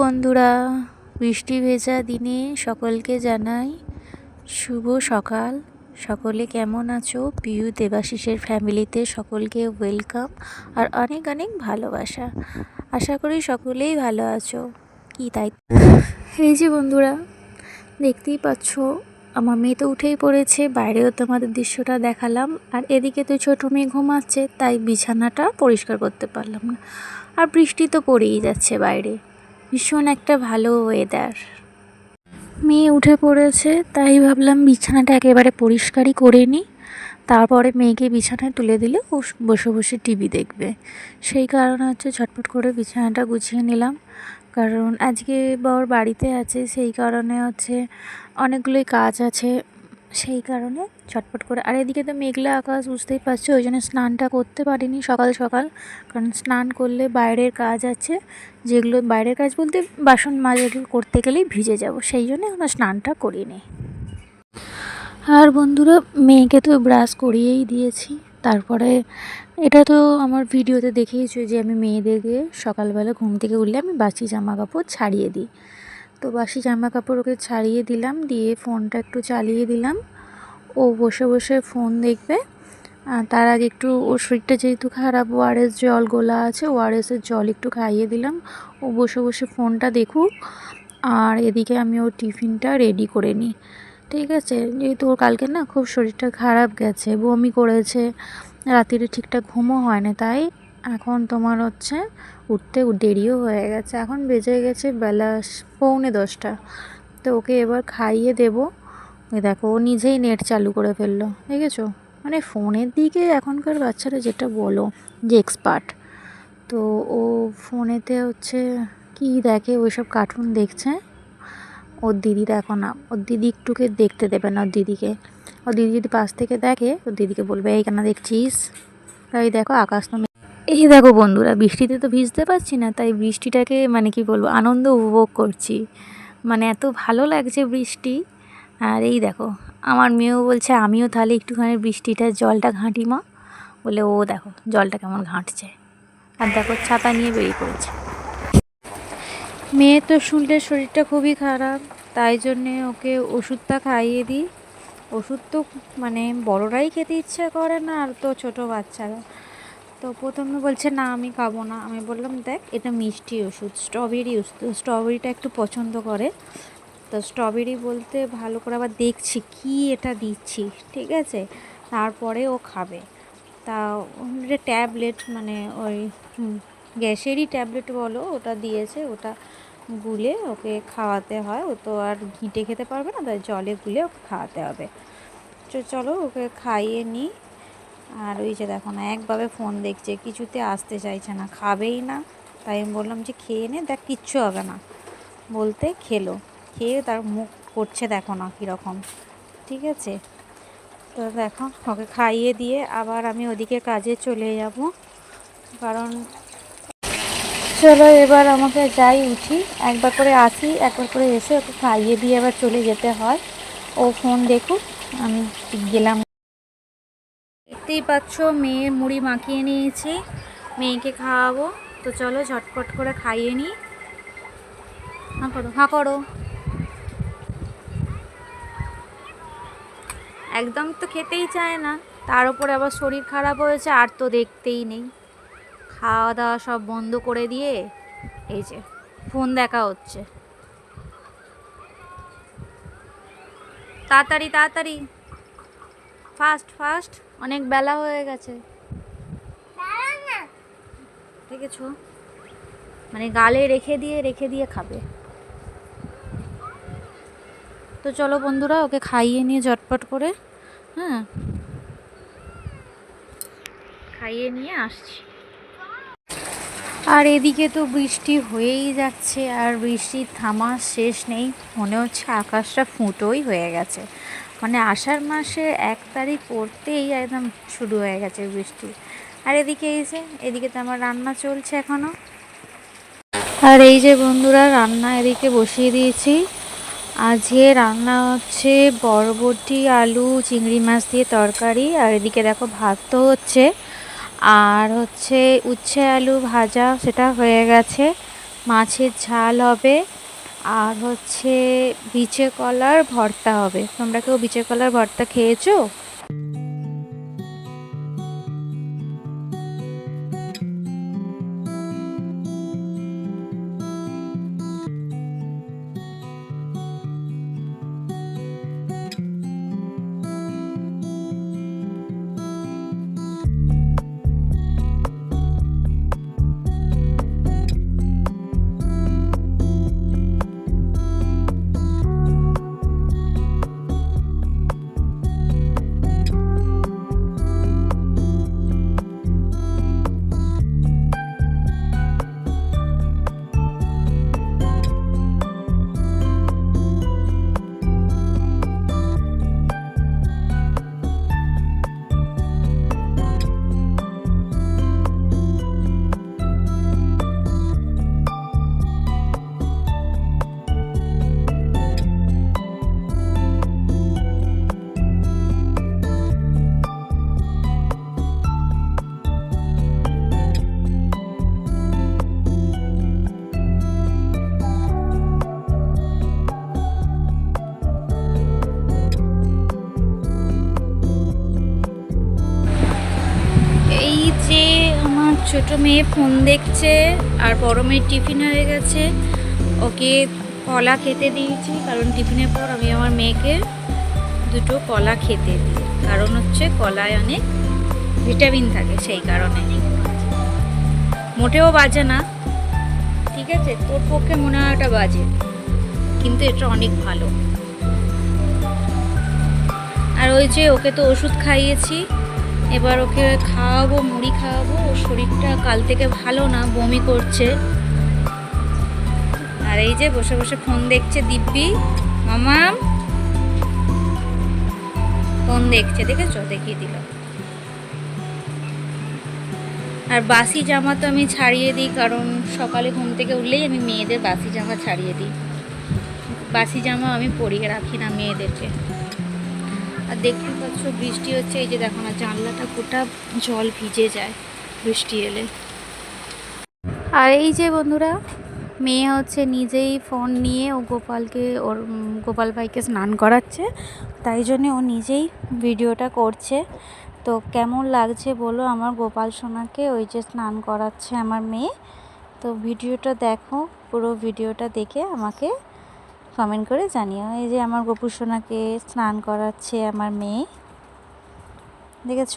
বন্ধুরা, বৃষ্টি ভেজা দিনে সকলকে জানাই শুভ সকাল। সকলে কেমন আছো? পিউ দেবাশিসের ফ্যামিলিতে সকলকে ওয়েলকাম আর অনেক অনেক ভালোবাসা। আশা করি সকলেই ভালো আছো। কি তাই? এই যে বন্ধুরা, দেখতেই পাচ্ছ, আমার মেয়ে তো উঠেই পড়েছে, বাইরেও তোমাদের দৃশ্যটা দেখালাম। আর এদিকে তো ছোটো মেয়ে ঘুমাচ্ছে, তাই বিছানাটা পরিষ্কার করতে পারলাম না। আর বৃষ্টি তো পড়েই যাচ্ছে বাইরে। ভীষণ একটা ভালো ওয়েদার মেয়ে উঠে পড়েছে, তাই ভাবলাম বিছানাটা একেবারে পরিষ্কারই করে নিই। তারপরে মেয়েকে বিছানায় তুলে দিলে ও বসে বসে টিভি দেখবে। সেই কারণে হচ্ছে ঝটপট করে বিছানাটা গুছিয়ে নিলাম। কারণ আজকে বর বাড়িতে আছে, সেই কারণে হচ্ছে অনেকগুলোই কাজ আছে। সেই কারণে ছটপট করে। আর এদিকে তো মেঘলা আকাশ বুঝতেই পারছ, ওই জন্য স্নানটা করতে পারিনি সকাল সকাল। কারণ স্নান করলে বাইরের কাজ আছে, যেগুলো বাইরের কাজ বলতে বাসন মাজাগুলো করতে গেলেই ভিজে যাব, সেই জন্য আমরা স্নানটা করিনি। আর বন্ধুরা, মেয়েকে তো ব্রাশ করিয়েই দিয়েছি। তারপরে এটা তো আমার ভিডিওতে দেখেইছো যে আমি মেয়েদেরকে সকালবেলা ঘুম থেকে উঠলে আমি বাসি জামা কাপড় ছাড়িয়ে দিই। তো বাসি জামা কাপড় ওকে ছাড়িয়ে দিলাম, দিয়ে ফোনটা একটু চালিয়ে দিলাম। ও বসে বসে ফোন দেখবে। তার আগে একটু, ওর শরীরটা যেহেতু খারাপ ওআরএস জল গোলা আছে ওআরএসের জল একটু খাইয়ে দিলাম। ও বসে বসে ফোনটা দেখুক, আর এদিকে আমি ওর টিফিনটা রেডি করে নিই। ঠিক আছে, যেহেতু ওর কালকে না খুব শরীরটা খারাপ গেছে, বমি করেছে, রাত্রিরে ঠিকঠাক ঘুমও হয় না, তাই এখন তোমার হচ্ছে উঠতে দেরিও হয়ে গেছে। এখন বেজে গেছে বেলা পৌনে দশটা। তো ওকে এবার খাইয়ে দেবো। দেখো, ও নিজেই নেট চালু করে ফেলল, দেখেছ? মানে ফোনের দিকে এখনকার বাচ্চারা যেটা বলো, যে এক্সপার্ট তো ও ফোনেতে হচ্ছে, কি দেখে ওইসব কার্টুন দেখছে? ওর দিদি দেখো না, ওর দিদি একটুকে দেখতে দেবে না ওর দিদিকে। ওর দিদি যদি পাশ থেকে দেখে, ওর দিদিকে বলবে, এই কেন দেখছিস? তাই দেখো, আকাশ তো এই দেখো বন্ধুরা, বৃষ্টিতে তো ভিজতে পারছি না, তাই বৃষ্টিটাকে মানে কি বলব, আনন্দ উপভোগ করছি। মানে এত ভালো লাগছে বৃষ্টি। আর এই দেখো, আমার মেয়েও বলছে, আমিও তাহলে একটুখানি বৃষ্টিটা, জলটা ঘাঁটি মা। বলে, ও দেখো, জলটা কেমন ঘাঁটছে। আর দেখো, ছাতা নিয়ে বেরিয়ে পড়েছে। মেয়ে তো শুনলে শরীরটা খুবই খারাপ, তাই জন্যে ওকে ওষুধটা খাইয়ে দিই। ওষুধ তো মানে বড়রাই খেতে ইচ্ছা করে না, আর তো ছোটো বাচ্চারা। তো প্রথমে বলছে, না, আমি খাব না। আমি বললাম, দেখ, এটা মিষ্টি ওষুধ স্ট্রবেরি ওষুধ। স্ট্রবেরিটা একটু পছন্দ করে। তো স্ট্রবেরি বলতে ভালো করে আবার দেখছি, কি এটা দিচ্ছি, ঠিক আছে? তারপরে ও খাবে। তা এটা ট্যাবলেট মানে ওই গ্যাসেরই ট্যাবলেট বলো, ওটা দিয়েছে, ওটা গুলে ওকে খাওয়াতে হয়। ও তো আর ঘিঁটে খেতে পারবে না, তাই জলে গুলে ওকে খাওয়াতে হবে। চলো ওকে খাইয়ে নিই। আর ওই যে দেখো না, একভাবে ফোন দেখছে, কিছুতে আসতে চাইছে না, খাবেই না। তাই আমি বললাম যে খেয়ে নে, দেখ কিচ্ছু হবে না। বলতে খেলো, খেয়ে তার মুখ করছে দেখো না কীরকম, ঠিক আছে? তো দেখো, ওকে খাইয়ে দিয়ে আবার আমি ওদিকে কাজে চলে যাব। কারণ চলো এবার আমাকে যাই উঠি, একবার করে আসি, একবার করে এসে ওকে খাইয়ে দিয়ে আবার চলে যেতে হয়। ও ফোন দেখুক, আমি গেলাম। দেখতেই পাচ্ছ, মেয়ের মুড়ি মাখিয়ে নিয়েছি। মেয়েকে খাওয়াবো। তো চলো ঝটপট করে খাইয়ে নিই হাঁ করো হাঁ করো। একদম তো খেতেই চায় না। তার উপরে আবার শরীর খারাপ হয়েছে, আর তো দেখতেই নেই। খাওয়া দাওয়া সব বন্ধ করে দিয়ে, এই যে, ফোন দেখা হচ্ছে। তাড়াতাড়ি তাড়াতাড়ি। ফাস্ট ফাস্ট অনেক বেলা হয়ে গেছে। দেখেছ? মানে গালে রেখে দিয়ে রেখে দিয়ে খাবে। তো চলো বন্ধুরা ওকে খাইয়ে নিয়ে ঝটপট করে হ্যাঁ? খাইয়ে নিয়ে আসছি। আর এদিকে তো বৃষ্টি হয়েই যাচ্ছে আর বৃষ্টির থামার শেষ নেই। মনে হচ্ছে আকাশটা ফুটোই হয়ে গেছে। মানে আষাঢ় মাসে এক তারিখ পড়তেই একদম শুরু হয়ে গেছে বৃষ্টি। আর এদিকে এই যে, এদিকে তো আমার রান্না চলছে এখনও আর এই যে বন্ধুরা, রান্না এদিকে বসিয়ে দিয়েছি। আজকে রান্না হচ্ছে বরবটি, আলু, চিংড়ি মাছ দিয়ে তরকারি। আর এদিকে দেখো ভাত তো হচ্ছে। আর হচ্ছে উচ্ছে আলু ভাজা, সেটা হয়ে গেছে। মাছের ঝাল হবে। আর হচ্ছে বিচে কলার ভর্তা হবে। তোমরা কেউ বিচে কলার ভর্তা খেয়েছো? ছোট মেয়ে ফোন দেখছে, আর বড় মেয়ের টিফিন হয়ে গেছে। ওকে কলা খেতে দিয়েছি, কারণ টিফিনের পর আমি আমার মেয়েকে দুটো কলা খেতে দিই। কারণ হচ্ছে কলায় অনেক ভিটামিন থাকে সেই কারণে। মোটেও বাজে না, ঠিক আছে? তোর পক্ষে মনে হয় ওটা বাজে, কিন্তু এটা অনেক ভালো। আর ওই যে ওকে তো ওষুধ খাইয়েছি এবার ওকে খাওয়াবো, মুড়ি খাওয়াবো। ওর শরীরটা কাল থেকে ভালো না, বমি করছে। আর এই যে বসে বসে ফোন দেখছে দিব্যি। মামাম ফোন দেখছে, দেখেছ? দেখিয়ে দিলাম আর বাসি জামা তো আমি ছাড়িয়ে দিই, কারণ সকালে ঘুম থেকে উঠলেই আমি মেয়েদের বাসি জামা ছাড়িয়ে দিই। বাসি জামা আমি পরিয়ে রাখি না মেয়েদেরকে। আর দেখতে পাচ্ছ বৃষ্টি হচ্ছে, এই যে দেখো না, জানলাটা গোটা জল ভিজে যায় বৃষ্টি এলে। আর এই যে বন্ধুরা, মেয়ে হচ্ছে নিজেই ফোন নিয়ে ও গোপালকে, ওর গোপাল ভাইকে স্নান করাচ্ছে। তাই জন্যে ও নিজেই ভিডিওটা করছে। তো কেমন লাগছে বলো আমার গোপাল সোনাকে, ওই যে স্নান করাচ্ছে আমার মেয়ে। তো ভিডিওটা দেখো, পুরো ভিডিওটা দেখে আমাকে কমেন্ট করে জানিও এই যে আমার গোপুর সোনাকে স্নান করাচ্ছে আমার মেয়ে। দেখেছ?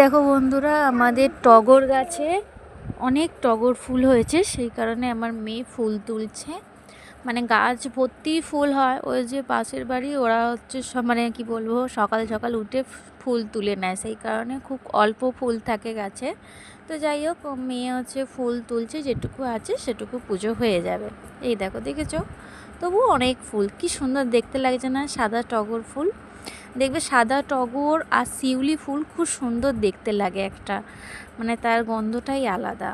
দেখো বন্ধুরা, আমাদের টগর গাছে অনেক টগর ফুল হয়েছে, সেই কারণে আমার মেয়ে ফুল তুলছে। মানে গাছ ভর্তি ফুল হয়, ওই যে পাশের বাড়ি, ওরা হচ্ছে মানে কি বলব, সকাল সকাল উঠে ফুল তুলে নেয়, সেই কারণে খুব অল্প ফুল থাকে গাছে। তো যাই হোক মেয়ে হচ্ছে ফুল তুলছে, যেটুকু আছে সেটুকু পুজো হয়ে যাবে। এই দেখো, দেখেছ? তবু অনেক ফুল, কি সুন্দর দেখতে লাগছে না, সাদা টগর ফুল। দেখবে সাদা টগর আর শিউলি ফুল খুব সুন্দর দেখতে লাগে একটা। মানে তার গন্ধটাই আলাদা।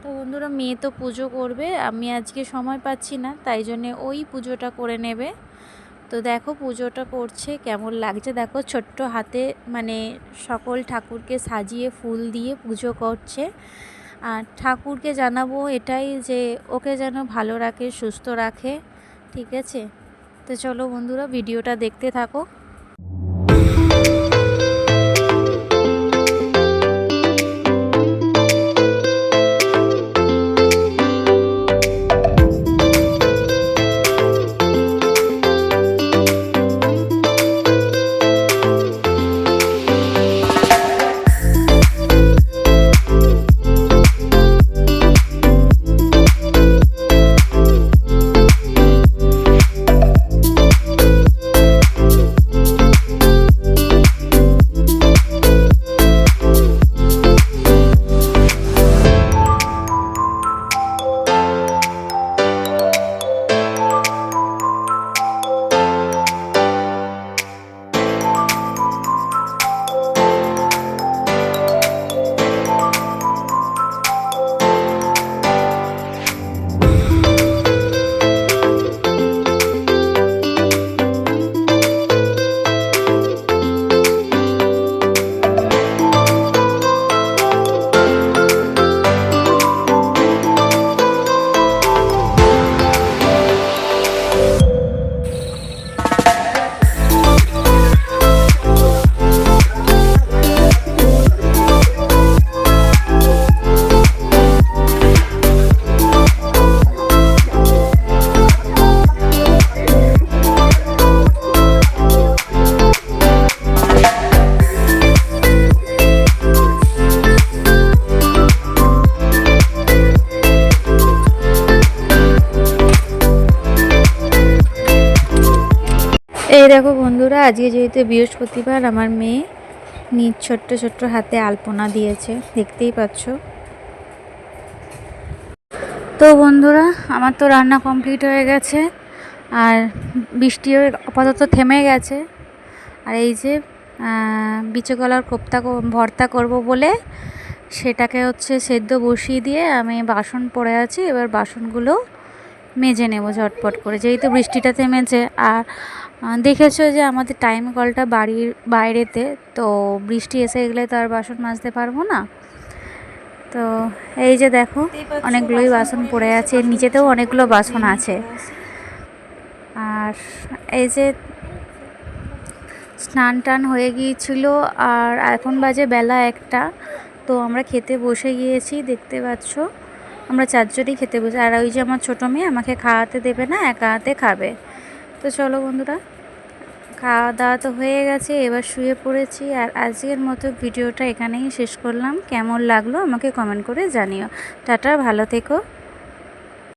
তো বন্ধুরা, মেয়ে তো পুজো করবে, আমি আজকে সময় পাচ্ছি না, তাই জন্যে ওই পুজোটা করে নেবে। তো দেখো পুজোটা করছে, কেমন লাগছে দেখো, ছোট্ট হাতে মানে সকল ঠাকুরকে সাজিয়ে ফুল দিয়ে পুজো করছে। আর ঠাকুরকে জানাব এটাই যে ওকে যেন ভালো রাখে, সুস্থ রাখে, ঠিক আছে? তো চলো বন্ধুরা, ভিডিওটা দেখতে থাকো। এই দেখো বন্ধুরা, আজকে যেহেতু বৃহস্পতিবার, আমার মেয়ে নিজ ছোট্ট ছোট্ট হাতে আলপনা দিয়েছে, দেখতেই পাচ্ছ। তো বন্ধুরা, আমার তো রান্না কমপ্লিট হয়ে গেছে, আর বৃষ্টিও আপাতত থেমে গেছে। আর এই যে বিচে কলার কোপ্তা ভর্তা করব বলে, সেটাকে হচ্ছে সেদ্ধ বসিয়ে দিয়ে আমি বাসন পড়ে আছি, এবার বাসনগুলো মেজে নেব ঝটপট করে। যেহেতু বৃষ্টিটা থেমেছে আর দেখেছ যে আমাদের টাইম কলটা বাড়ির বাইরেতে তো বৃষ্টি এসে গেলে তো আর বাসন মাজতে পারব না। তো এই যে দেখো অনেকগুলোই বাসন পড়ে আছে নিচেতেও অনেকগুলো বাসন আছে। আর এই যে স্নান টান হয়ে গিয়েছিল আর এখন বাজে বেলা একটা তো আমরা খেতে বসে গিয়েছি দেখতে পাচ্ছ। আমরা চারজনই খেতে বসে আর ওই যে আমার ছোটো মেয়ে আমাকে খাওয়াতে দেবে না, একা হাতে খাবে। তো চলো বন্ধুরা, খাওয়া দাওয়া তো হয়ে গেছে, এবার শুয়ে পড়েছি। আর আজকের মতো ভিডিওটা এখানেই শেষ করলাম। কেমন লাগল আমাকে কমেন্ট করে জানিও। টাটা, ভালো থেকো।